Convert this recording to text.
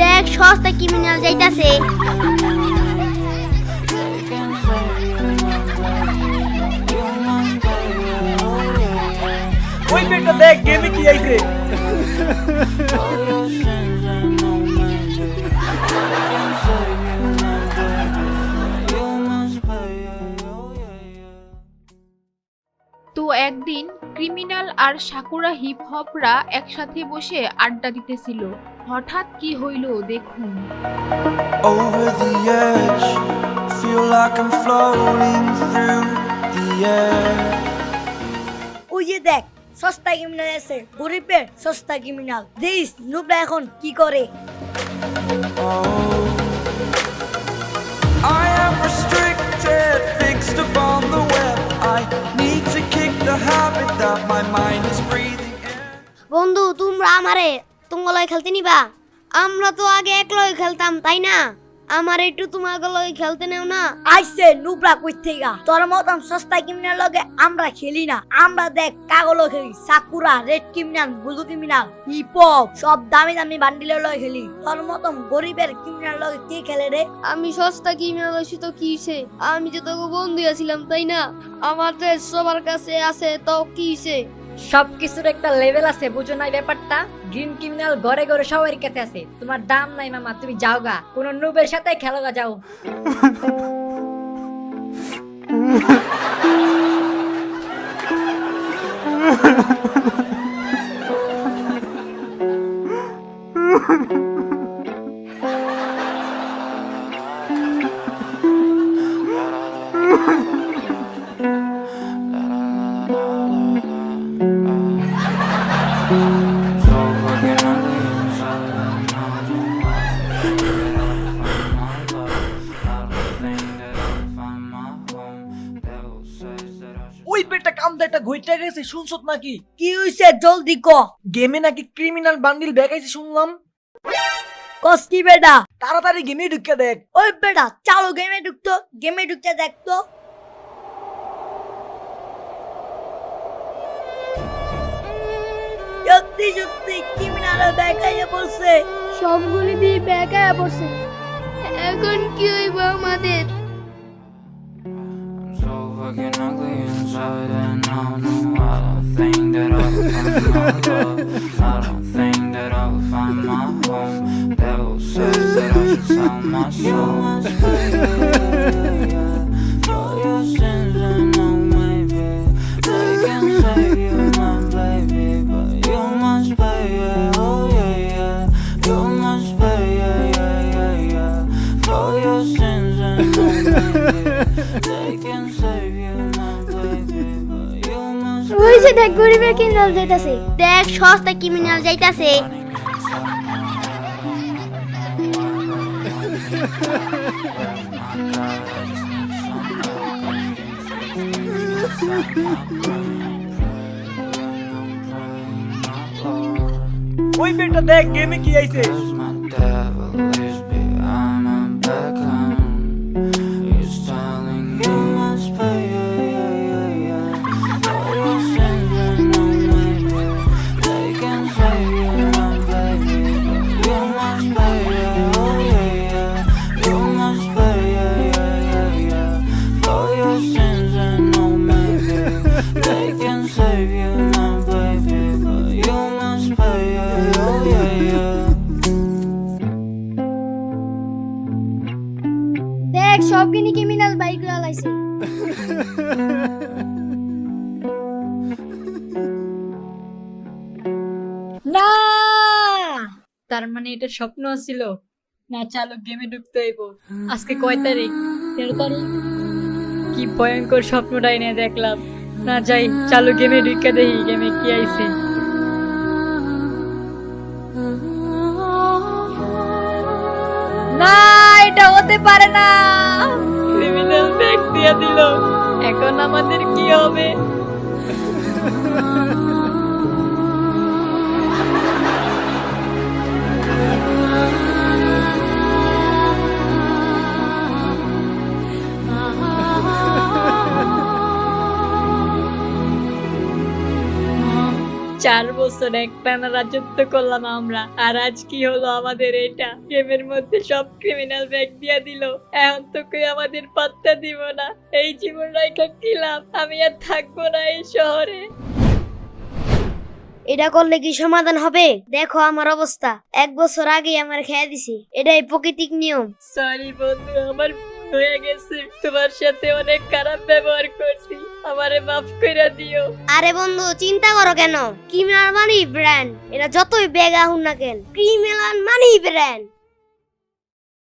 দেখ সস্তা ক্রিমিনাল যাইতাছে। ওই পেটটা দেখ গেমে কি আইছে? তো একদিন ক্রিমিনাল আর সাকুরা হিপ হপরা একসাথে বসে আড্ডা দিতেছিল হঠাৎ কি হইল দেখুন over the edge. Feel like I'm floating through the air. ওই দেখ সস্তা ক্রিমিনাল আছে গরিবের সস্তা ক্রিমিনাল দেখিস নুবরা এখন কি করে Oh, habit my mind is breathing বন্ধু তোমরা আমারে তোমার খেলতে নিবা? আমরা তো আগে একলই খেলতাম তাই না? আমার একটু তোমার লগে খেলতে নেও না। আইসে নুবরা কই থেকে তোর মতন সস্তা ক্রিমিনাল লগে আমরা খেলি না। আমরা দেখ কাগলো খেলি Sakura red criminal blue criminal hip hop সব দামি দামি বান্ডিলের লগে খেলি। তোর মতন গরিবের ক্রিমিনাল লগে কে খেলে রে? আমি সস্তা কিনে লইছি তো কি হইছে? আমি যে তোকে বন্ধু আছিলাম তাই না? আমার তো সবার কাছে আছে তো কি হইছে? সব কিছুর একটা লেভেল আছে বুঝো নাই ব্যাপারটা? গ্রিন ক্রিমিনাল ঘরে ঘরে সবার কাছে আছে। তোমার দাম নাই মামা তুমি যাও গা। কোন নুবের সাথে খেলো গা যাও। So ওই পেটটা কামদা একটা ঘুইটা গেছে শুনছত নাকি? কি হইছে? জলদি ক। গেমে নাকি ক্রিমিনাল বান্ডিল বেকাইছে শুনলাম। কস কি বেটা? তাড়াতাড়ি গেমে ঢুকে দেখ। ওই বেটা চালো গেমে ঢুকতো গেমে ঢুকতে দেখতো সত্যি সত্যি ক্রিমিনাল দেখাইয়া বলছে সবগুলি দিয়ে বেকায় পড়ছে। এখন কি হইব আমাদের? Ugly inside and I know I don't think that I will find my love. I don't think that I will find my home. Devil says that I should sell my soul. For your sins I know maybe they can save you, my baby, but you must pay. Yeah, oh yeah, yeah. You must pay. Yeah, yeah, yeah, yeah. For your sins I know maybe. They can save you, ওই যে দেখ গরিবের criminal যাইতাছে। দেখ সস্তা criminal যাইতাছে। ওই দেখ গেমে কি আইছে? কিনি ক্রিমিনাল বাইক লাইছে না! তার মানে এটা স্বপ্ন ছিল না চালো গেমে ঢুকতে হইব আজকে কয় তারিখ তেরো তারিখ কি ভয়ঙ্কর স্বপ্নটাই নিয়ে দেখলাম। না যাই চালু গেমে ঢুকে দেখি গেমে কি আইছে হতে পারে না। ক্রিমিনাল ব্যাগ দিল। এখন আমাদের কি হবে? চার বছর একটানা রাজত্ব করলাম আমরা। আর আজ কি হলো আমাদের এটা? গেমের মধ্যে সব ক্রিমিনাল ব্যাগ দিয়া দিল। এখন তো কেউ আমাদের পাত্তা দিব না। এই জীবন রেখা কি লাভ? আমি আর থাকব না এই শহরে। এটা করলে কি সমাধান হবে? দেখো আমার অবস্থা। এক বছর আগে আমার খেয়ে দিছি। এটাই প্রকৃতিক নিয়ম। সরি বন্ধু আমার হয়ে গেছি। তোমার সাথে অনেক খারাপ ব্যবহার করছি। আমারে মাফ করে দিও। আরে বন্ধু, চিন্তা করো কেন? ক্রিমিনাল মানি ব্র্যান্ড এটা যতই বেগা হন না কেন ক্রিমিনাল মানি ব্র্যান্ড